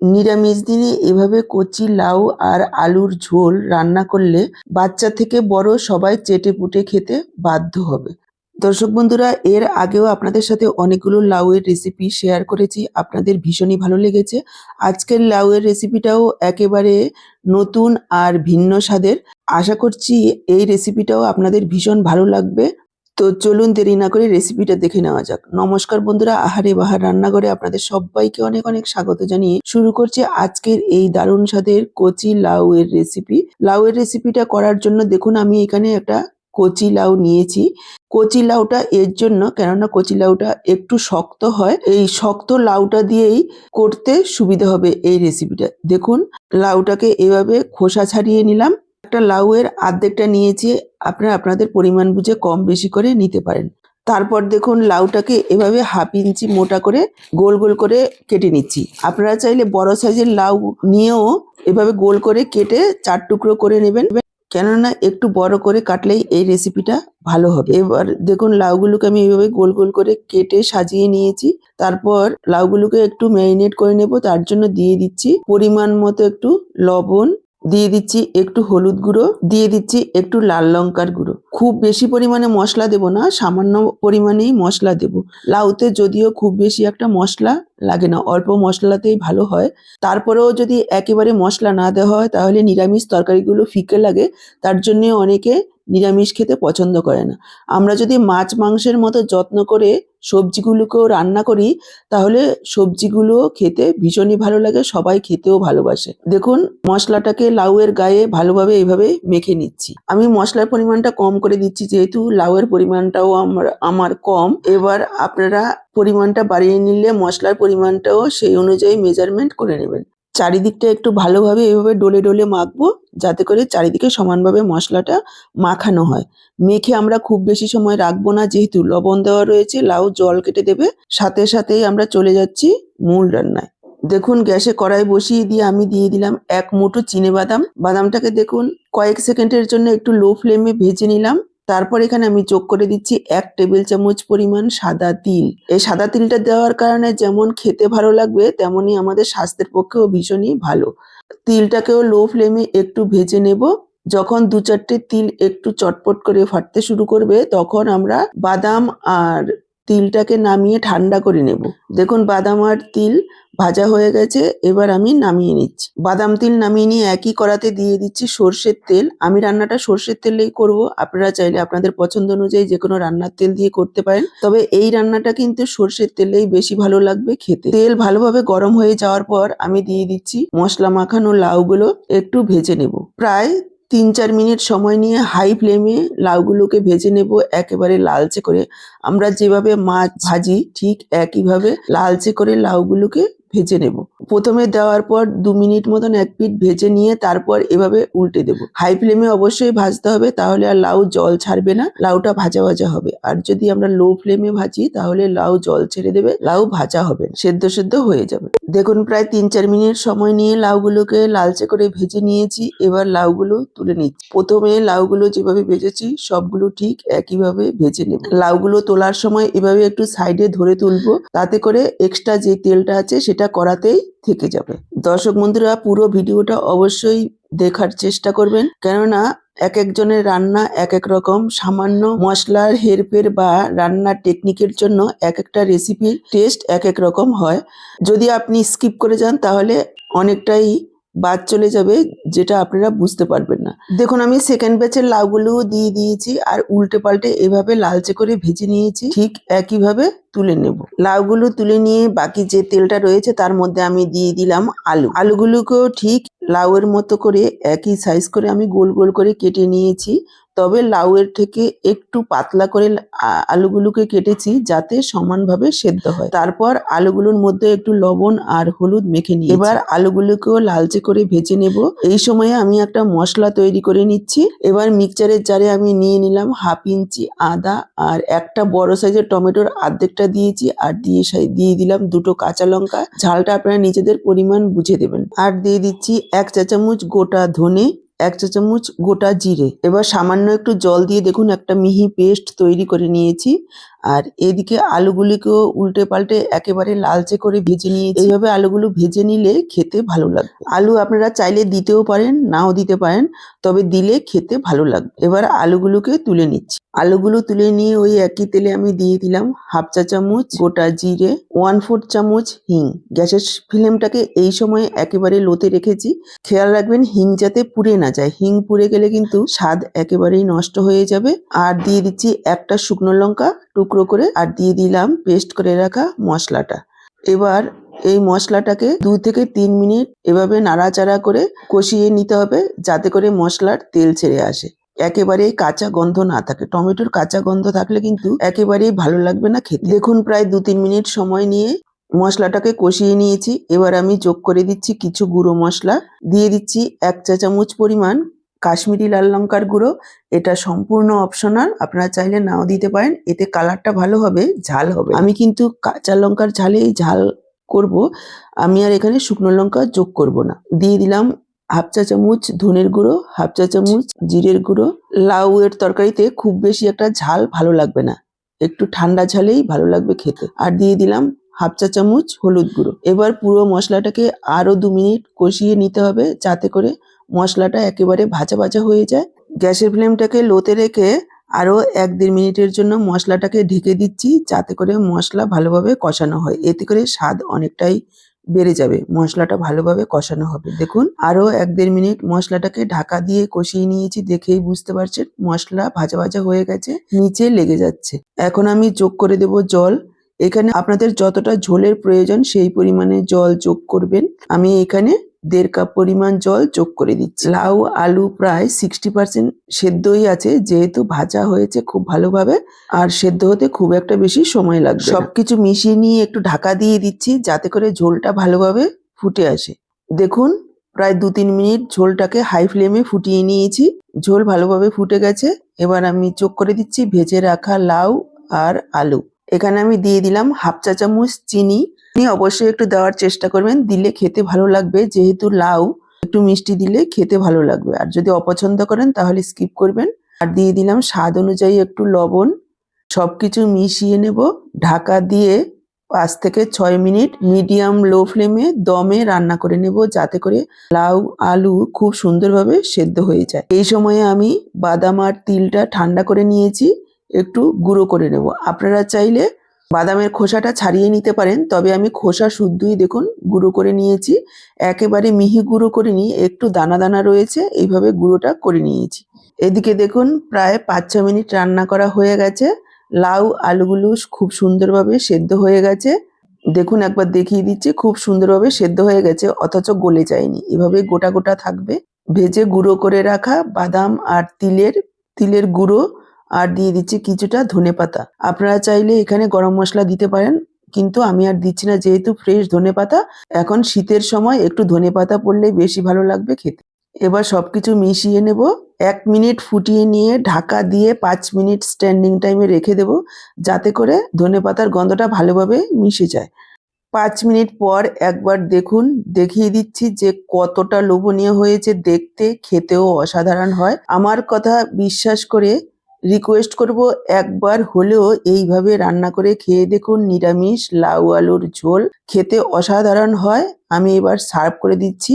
নিরামিষ দিনে এভাবে কচি লাউ আর আলুর ঝোল রান্না করলে বাচ্চা থেকে বড় সবাই চেটে পুটে খেতে বাধ্য হবে। দর্শক বন্ধুরা, এর আগেও আপনাদের সাথে অনেকগুলো লাউয়ের রেসিপি শেয়ার করেছি। আপনাদের ভীষণই ভালো লেগেছে। আজকের লাউয়ের রেসিপিটাও একেবারে নতুন আর ভিন্ন স্বাদের। আশা করছি এই রেসিপিটাও আপনাদের ভীষণ ভালো লাগবে। তো চলুন দেরি না করে রেসিপিটা দেখে নেওয়া যাক। নমস্কার বন্ধুরা, আহারে বাহার রান্নাঘরে আপনাদের সবাইকে অনেক অনেক স্বাগত জানিয়ে শুরু করছি আজকের এই দারুণ স্বাদের কচি লাউয়ের রেসিপি লাউয়ের রেসিপিটা করার জন্য দেখুন, আমি এখানে একটা কচি লাউ নিয়েছি। কচি লাউটা এর জন্য, কেননা কচি লাউটা একটু শক্ত হয়, এই শক্ত লাউটা দিয়েই করতে সুবিধা হবে এই রেসিপিটা দেখুন, লাউটাকে এভাবে খোসা ছাড়িয়ে নিলাম। একটা লাউয়ের আর্ধেকটা নিয়েছি, আপনারা আপনাদের পরিমাণ বুঝে কম বেশি করে নিতে পারেন। তারপর দেখুন লাউটাকে এভাবে হাফ ইঞ্চি মোটা করে গোল গোল করে কেটে নিচ্ছি। আপনারা চাইলে বড় সাইজের লাউ নিয়েও এভাবে গোল করে কেটে চার টুকরো করে নেবেন। কেননা একটু বড় করে কাটলেই এই রেসিপিটা ভালো হবে। এবার দেখুন লাউগুলোকে আমি এইভাবে গোল গোল করে কেটে সাজিয়ে নিয়েছি। তারপর লাউগুলোকে একটু ম্যারিনেট করে নেব, তার জন্য দিয়ে দিচ্ছি পরিমাণ মতো একটু লবণ দিয়ে দিচ্ছি একটু হলুদ গুঁড়ো, দিয়ে দিচ্ছি একটু লাল লঙ্কার গুঁড়ো। খুব বেশি পরিমাণে মশলা দেব না, সামান্য পরিমাণেই মশলা দেব। লাউতে যদিও খুব বেশি একটা মশলা লাগে না, অল্প মশলাতেই ভালো হয়। তারপরেও যদি একেবারে মশলা না দেওয়া হয়, তাহলে নিরামিষ তরকারিগুলো ফিকে লাগে, তার জন্য অনেকে নিরামিষ খেতে পছন্দ করে না। আমরা যদি মাছ মাংসের মতো যত্ন করে সবজিগুলোকেও রান্না করি, তাহলে সবজিগুলো খেতে ভীষণই ভালো লাগে, সবাই খেতেও ভালোবাসে। দেখুন, মশলাটাকে লাউয়ের গায়ে ভালোভাবে এইভাবে মেখে নিচ্ছি। আমি মশলার পরিমাণটা কম করে দিচ্ছি, যেহেতু লাউয়ের পরিমাণটাও আমার আমার কম। এবার আপনারা পরিমাণটা বাড়িয়ে নিলে মশলার পরিমাণটাও সেই অনুযায়ী মেজারমেন্ট করে নেবেন। চারিদিকটা একটু ভালোভাবে এইভাবে ডলে ডলে মাখবো যাতে করে চারিদিকে সমানভাবে মশলাটা মাখানো হয়। মেখে আমরা খুব বেশি সময় রাখব না, যেহেতু লবণ দেওয়া রয়েছে, লাউ জল কেটে দেবে। সাথে সাথেই আমরা চলে যাচ্ছি মূল রান্নায়। দেখুন, গ্যাসে কড়াই বসিয়ে দিয়ে আমি দিয়ে দিলাম এক মুঠো চিনে বাদাম। বাদামটাকে দেখুন, কয়েক সেকেন্ডের জন্য একটু লো ফ্লেমে ভেজে নিলাম। তারপর এখানে আমি যোগ করে দিচ্ছি এক টেবিল চামচ পরিমাণ সাদা তিল। এই সাদা তিলটা দেওয়ার কারণে যেমন খেতে ভালো লাগবে তেমনই আমাদের স্বাস্থ্যের পক্ষেও ভীষণই ভালো। তিলটাকেও লো ফ্লেমে একটু ভেজে নেব। যখন দু চারটে তিল একটু চটপট করে ফাটতে শুরু করবে, তখন আমরা বাদাম আর তিলটাকে নামিয়ে ঠান্ডা করে নেব। দেখুন, বাদাম আর তিল ভাজা হয়ে গেছে, এবার আমি নামিয়ে নিচ্ছি। বাদাম তিল নামিয়ে নিয়ে একই কড়াতে দিয়ে দিচ্ছি সর্ষের তেল। আমি রান্নাটা সর্ষের তেলেই করব। আপনারা চাইলে আপনাদের পছন্দ অনুযায়ী যে কোনো রান্নার তেল দিয়ে করতে পারেন। তবে এই রান্নাটা কিন্তু সর্ষের তেলেই বেশি ভালো লাগবে খেতে। তেল ভালোভাবে গরম হয়ে যাওয়ার পর আমি দিয়ে দিচ্ছি মশলা মাখানো লাউগুলো, একটু ভেজে নেব। প্রায় তিন চার মিনিট সময় নিয়ে হাই ফ্লেমে লাউগুলোকে ভেজে নেব একেবারে লালচে করে। আমরা যেভাবে মাছ ভাজি ঠিক একইভাবে লালচে করে লাউগুলোকে ভেজে নেব। প্রথমে দেওয়ার পর দু মিনিট মতন এক পিঠ ভেজে নিয়ে তারপর এভাবে উল্টে দেব। হাই ফ্লেমে অবশ্যই ভাজতে হবে, তাহলে আর লাউ জল ছাড়বে না, লাউটা ভাজা ভাজা হবে। আর যদি আমরা লো ফ্লেমে ভাজি, তাহলে লাউ জল ছেড়ে দেবে, লাউ ভাজা হবে সেদ্ধ সেদ্ধ হয়ে যাবে। দেখুন, প্রায় তিন চার মিনিট সময় নিয়ে লাউগুলোকে লালচে করে ভেজে নিয়েছি, এবার লাউগুলো তুলে নিচ্ছি। প্রথমে লাউগুলো যেভাবে ভেজেছি, সবগুলো ঠিক একইভাবে ভেজে নেব। লাউগুলো তোলার সময় এভাবে একটু সাইডে ধরে তুলবো, তাতে করে এক্সট্রা যে তেলটা আছে, সেটা কড়াতেই থেকে যাবে। দর্শক বন্ধুরা, পুরো ভিডিওটা অবশ্যই দেখার চেষ্টা করবেন। কেননা এক একজনের রান্না এক এক রকম। সামান্য মশলার হেরফের বা রান্নার টেকনিকের জন্য এক একটা রেসিপির টেস্ট এক এক রকম হয়। যদি আপনি স্কিপ করে যান, তাহলে অনেকটাই বাদ চলে যাবে। যেটা আপনারা বুঝতে পারবেন না। দেখুন, আমি সেকেন্ড ব্যাচের লাউগুলোও দিয়ে দিয়েছি আর উল্টে পাল্টে এভাবে লালচে করে ভেজে নিয়েছি। ঠিক একইভাবে তুলে নেব। লাউগুলো তুলে নিয়ে বাকি যে তেলটা রয়েছে তার মধ্যে আমি দিয়ে দিলাম আলু। আলুগুলোকেও ঠিক লাউয়ের মতো করে একই সাইজ করে আমি গোল গোল করে কেটে নিয়েছি। তবে লাউয়ের থেকে একটু পাতলা করে আলুগুলোকে কেটেছি যাতে সমানভাবে সেদ্ধ হয়। তারপর আলুগুলোর মধ্যে একটু লবণ আর হলুদ মেখে নিই এবার আলুগুলোকেও লালচে করে ভেজে নেব। এই সময়ে আমি একটা মশলা তৈরি করে নিচ্ছি। এবার মিক্সচারের জারে আমি নিয়ে নিলাম হাফ ইঞ্চি আদা আর একটা বড় সাইজের টমেটোর অর্ধেকটা দিয়েছি আর দিয়ে দিয়ে দিলাম দুটো কাঁচা লঙ্কা। ঝালটা আপনারা নিজেদের পরিমাণ বুঝে দেবেন। আর দিয়ে দিচ্ছি এক চা চামচ গোটা ধনে। এক চা চামচ গোটা জিরে। এবার সামান্য একটু জল দিয়ে দেখুন একটা মিহি পেস্ট তৈরি করে নিয়েছি। আর এদিকে আলুগুলিকেও উল্টে পাল্টে একেবারে লালচে করে ভেজে নিয়ে এইভাবে আলুগুলো ভেজে নিলে খেতে ভালো লাগবে। আলু আপনারা চাইলে দিতেও পারেন, নাও দিতে পারেন, তবে দিলে খেতে ভালো লাগবে। এবার আলুগুলোকে তুলে নিচ্ছি। আলুগুলো তুলে নিয়ে ওই একই তেলে আমি দিয়ে দিলাম হাফ চা চামচ, গোটা জিরে ওয়ান ফোর চামচ হিং। গ্যাসের ফ্লেমটাকে এই সময় একেবারে লোতে রেখেছি। খেয়াল রাখবেন হিং যাতে পুড়ে না যায়। হিং পুড়ে গেলে কিন্তু স্বাদ একেবারেই নষ্ট হয়ে যাবে। আর দিয়ে দিচ্ছি একটা শুকনো লঙ্কা টুকরো করে আর দিয়ে দিলাম পেস্ট করে রাখা মশলাটা। এবার এই মশলাটাকে দু থেকে তিন মিনিট এভাবে নাড়াচাড়া করে কষিয়ে নিতে হবে যাতে করে মশলার তেল ছেড়ে আসে। একেবারেই কাঁচা গন্ধ না থাকে। টমেটোর কাঁচা গন্ধ থাকলে কিন্তু একেবারেই ভালো লাগবে না খেতে। দেখুন, প্রায় দু তিন মিনিট সময় নিয়ে মশলাটাকে কষিয়ে নিয়েছি। এবার আমি যোগ করে দিচ্ছি কিছু গুঁড়ো মশলা। দিয়ে দিচ্ছি এক চা চামচ পরিমাণ কাশ্মীরি লাল লঙ্কার গুঁড়ো। এটা সম্পূর্ণ অপশনাল, আপনারা চাইলে নাও দিতে পারেন। এতে কালারটা ভালো হবে, ঝাল হবে। আমি কিন্তু কাঁচা লঙ্কার ঝালেই ঝাল করব। আমি আর এখানে শুকনো লঙ্কা যোগ করব না। দিয়ে দিলাম হাফ চা চামচ ধনের গুঁড়ো, হাফ চা চামচ জিরের গুঁড়ো। লাউ এর তরকারিতে খুব বেশি একটা ঝাল ভালো লাগবে না। একটু ঠান্ডা ঝালেই ভালো লাগবে খেতে। আর দিয়ে দিলাম হাফ চা চামচ হলুদ গুঁড়ো। এবার পুরো মশলাটাকে আরও দু মিনিট কষিয়ে নিতে হবে যাতে করে মশলাটা একেবারে ভাজা ভাজা হয়ে যায়। গ্যাসের ফ্লেমটাকে লোতে রেখে আরও এক দেড় মিনিটের জন্য মশলাটাকে ঢেকে দিচ্ছি যাতে করে মশলা ভালোভাবে কষানো হয়। এতে করে স্বাদ অনেকটাই বেড়ে যাবে। মশলাটা ভালোভাবে কষানো হবে। দেখুন আরও এক দেড় মিনিট মশলাটাকে ঢাকা দিয়ে কষিয়ে নিয়েছি দেখেই বুঝতে পারছেন, মশলা ভাজা ভাজা হয়ে গেছে, নিচে লেগে যাচ্ছে। এখন আমি যোগ করে দেব জল। এখানে আপনাদের যতটা ঝোলের প্রয়োজন সেই পরিমাণে জল যোগ করবেন। আমি এখানে দেড় কাপ পরিমাণ জল যোগ করে দিচ্ছি। লাউ, আলু প্রায় সিক্সটি পার্সেন্ট সেদ্ধই আছে, যেহেতু ভাজা হয়েছে খুব ভালোভাবে, আর সেদ্ধ হতে খুব একটা বেশি সময় লাগবে। সবকিছু মিশিয়ে নিয়ে একটু ঢাকা দিয়ে দিচ্ছি, যাতে করে ঝোলটা ভালোভাবে ফুটে আসে। দেখুন, প্রায় দু তিন মিনিট ঝোলটাকে হাই ফ্লেমে ফুটিয়ে নিয়েছি। ঝোল ভালোভাবে ফুটে গেছে। এবার আমি চোখ করে দিচ্ছি ভেজে রাখা লাউ আর আলু। এখানে আমি দিয়ে দিলাম হাফ চা চামচ চিনি চিনি অবশ্যই একটু দেওয়ার চেষ্টা করবেন। দিলে খেতে ভালো লাগবে। যেহেতু লাউ, একটু মিষ্টি দিলে খেতে ভালো লাগবে। আর যদি অপছন্দ করেন তাহলে স্কিপ করবেন। আর দিয়ে দিলাম স্বাদ অনুযায়ী একটু লবণ। সব কিছু মিশিয়ে নেব। ঢাকা দিয়ে পাঁচ থেকে ছয় মিনিট মিডিয়াম লো ফ্লেমে দমে রান্না করে নেব। যাতে করে লাউ, আলু খুব সুন্দরভাবে সেদ্ধ হয়ে যায়। এই সময়ে আমি বাদাম আর তিলটা ঠান্ডা করে নিয়েছি। একটু গুঁড়ো করে নেব। আপনারা চাইলে বাদামের খোসাটা ছাড়িয়ে নিতে পারেন। তবে আমি খোসা শুদ্ধই দেখুন, গুঁড়ো করে নিয়েছি। একেবারে মিহি গুঁড়ো করে নিয়ে একটু দানা দানা রয়েছে, এইভাবে গুঁড়োটা করে নিয়েছি। এদিকে দেখুন, প্রায় পাঁচ ছ মিনিট রান্না করা হয়ে গেছে। লাউ আলুগুলো খুব সুন্দরভাবে সেদ্ধ হয়ে গেছে। দেখুন, একবার দেখিয়ে দিচ্ছি, খুব সুন্দরভাবে সেদ্ধ হয়ে গেছে, অথচ গলে যায়নি। এভাবে গোটা গোটা থাকবে। ভেজে গুঁড়ো করে রাখা বাদাম আর তিলের তিলের গুঁড়ো আর দিয়ে দিচ্ছি কিছুটা ধনেপাতা আপনারা চাইলে এখানে গরম মশলা দিতে পারেন, কিন্তু আমি আর দিচ্ছি না, যেহেতু ফ্রেশ ধনেপাতা এখন শীতের সময় একটু ধনেপাতা পড়লেই বেশি ভালো লাগবে খেতে। এবার সব কিছু মিশিয়ে নেব, এক মিনিট ফুটিয়ে নিয়ে ঢাকা দিয়ে পাঁচ মিনিট স্ট্যান্ডিং টাইমে রেখে দেব, যাতে করে ধনেপাতার গন্ধটা ভালোভাবে মিশে যায়। পাঁচ মিনিট পর একবার দেখুন, দেখিয়ে দিচ্ছি যে কতটা লোভনীয় হয়েছে দেখতে, খেতেও অসাধারণ হয়। আমার কথা বিশ্বাস করে রিকোয়েস্ট করব একবার হলেও এইভাবে রান্না করে খেয়ে দেখুন নিরামিষ লাউ আলুর ঝোল। খেতে অসাধারণ হয়। আমি এবার সার্ভ করে দিচ্ছি।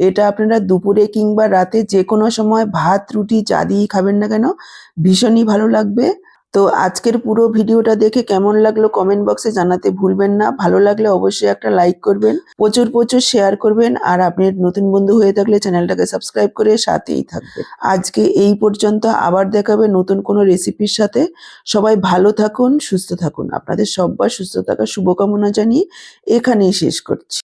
এটা আপনারা দুপুরে কিংবা রাতে যে কোনো সময় ভাত, রুটি, চা দিয়েই খাবেন না কেন? ভীষণই ভালো লাগবে। তো আজকের পুরো ভিডিওটা দেখে কেমন লাগল কমেন্ট বক্সে জানাতে ভুলবেন না। ভালো লাগলে অবশ্যই একটা লাইক করবেন, প্রচুর প্রচুর শেয়ার করবেন, আর আপনি নতুন বন্ধু হয়ে থাকলে চ্যানেলটাকে সাবস্ক্রাইব করে সাথেই থাকবেন। আজকে এই পর্যন্ত আবার দেখাবে নতুন কোনো রেসিপির সাথে। সবাই ভালো থাকুন, সুস্থ থাকুন। আপনাদের সব্বার সুস্থ থাকার শুভকামনা জানিয়ে এখানেই শেষ করছি।